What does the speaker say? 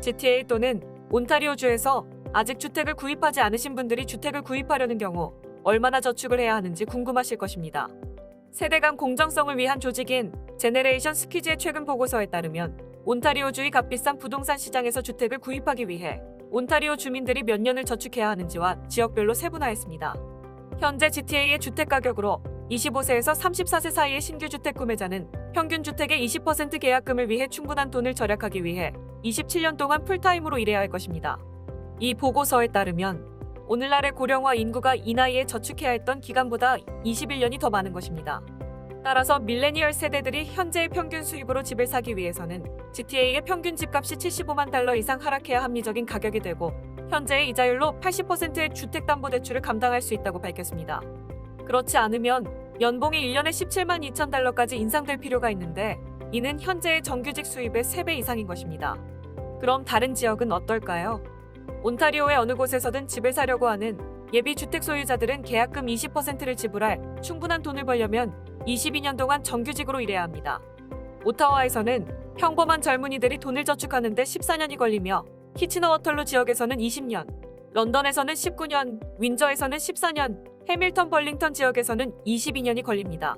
GTA 또는 온타리오주에서 아직 주택을 구입하지 않으신 분들이 주택을 구입하려는 경우 얼마나 저축을 해야 하는지 궁금하실 것입니다. 세대 간 공정성을 위한 조직인 제네레이션 스키즈의 최근 보고서에 따르면 온타리오주의 값비싼 부동산 시장에서 주택을 구입하기 위해 온타리오 주민들이 몇 년을 저축해야 하는지와 지역별로 세분화했습니다. 현재 GTA의 주택 가격으로 25세에서 34세 사이의 신규 주택 구매자는 평균 주택의 20% 계약금을 위해 충분한 돈을 절약하기 위해 27년 동안 풀타임으로 일해야 할 것입니다. 이 보고서에 따르면 오늘날의 고령화 인구가 이 나이에 저축해야 했던 기간보다 21년이 더 많은 것입니다. 따라서 밀레니얼 세대들이 현재의 평균 수입으로 집을 사기 위해서는 GTA의 평균 집값이 75만 달러 이상 하락해야 합리적인 가격이 되고 현재의 이자율로 80%의 주택담보대출을 감당할 수 있다고 밝혔습니다. 그렇지 않으면 연봉이 1년에 17만 2천 달러까지 인상될 필요가 있는데 이는 현재의 정규직 수입의 3배 이상인 것입니다. 그럼 다른 지역은 어떨까요? 온타리오의 어느 곳에서든 집을 사려고 하는 예비 주택 소유자들은 계약금 20%를 지불할 충분한 돈을 벌려면 22년 동안 정규직으로 일해야 합니다. 오타와에서는 평범한 젊은이들이 돈을 저축하는데 14년이 걸리며 키치너 워털루 지역에서는 20년, 런던에서는 19년, 윈저에서는 14년, 해밀턴 벌링턴 지역에서는 22년이 걸립니다.